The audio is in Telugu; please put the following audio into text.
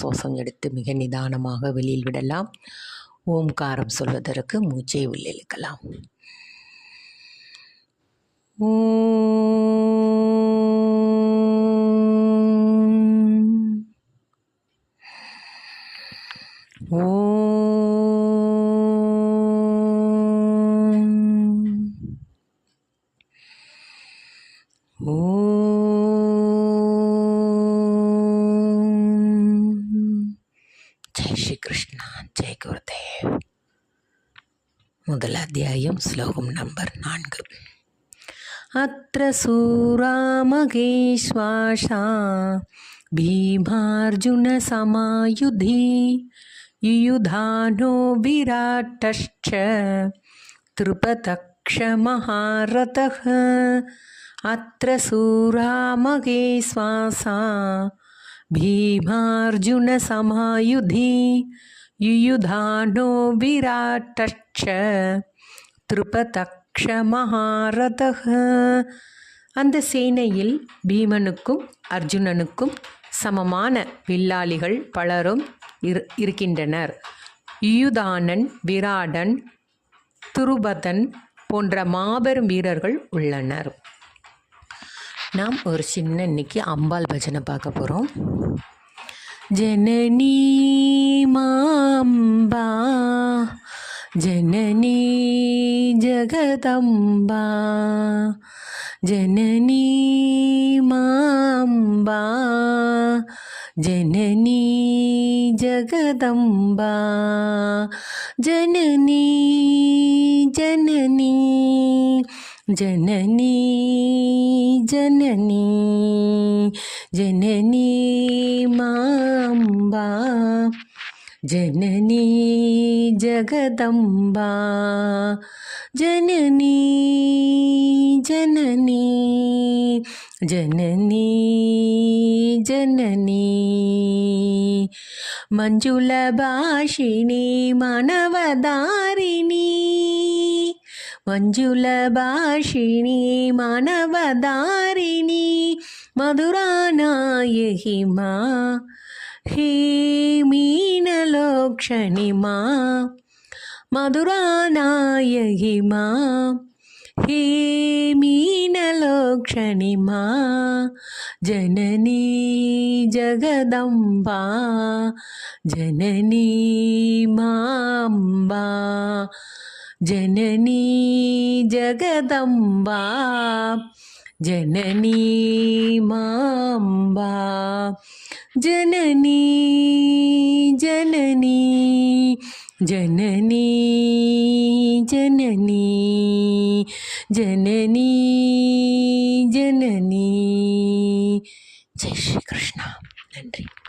சுவாசம் எடுத்து மிக நிதானமாக வெளியில் விடலாம். ஓம்காரம் சொல்வதற்கு மூச்சை உள்ளிழுக்கலாம். ஓ ஓ ஜெய் ஸ்ரீ கிருஷ்ணா ஜெய் குருதேவ் முதல் அத்தியாயம் ஸ்லோகம் நம்பர் நான்கு अत्र सूरामगेश्वासा भीमार्जुनसमायुधि युयुधानो विराटश्च तृपतक्षमहारथः अत्र सूरामगेश्वासा भीमार्जुनसमायुधि युयुधानो विराटश्च திருபதக்ஷ மகாரதக அந்த சேனையில் பீமனுக்கும் அர்ஜுனனுக்கும் சமமான வில்லாளிகள் பலரும் இரு இருக்கின்றனர் யுயுதானன் விராடன் துருபதன் போன்ற மாபெரும் வீரர்கள் உள்ளனர் நாம் ஒரு சின்ன இன்னைக்கு அம்பாள் பஜனை பார்க்க போகிறோம் ஜனனி மாம்பா ஜனனி ஜகதம்பா ஜனனி மாம்பா ஜனனி ஜகதம்பா ஜனனி ஜனனி జననీ జననీ జననీ మాంబా జననీ జగదంబా జననీ జననీ జననీ జననీ. మంజుల భాషిణి మనవదారిణీ మంజుల భాషిణి మానవదారిణి మధురానాయహి మా హే మీనలోక్షణి మా మధురానాయహి మా హే మీనలోక్షణి మా జననీ జగదంబా జననీ మాంబా జననీ జగదంబా జననీ మాంబా జననీ జననీ జననీ జననీ జననీ జననీ. జై శ్రీకృష్ణ. నండి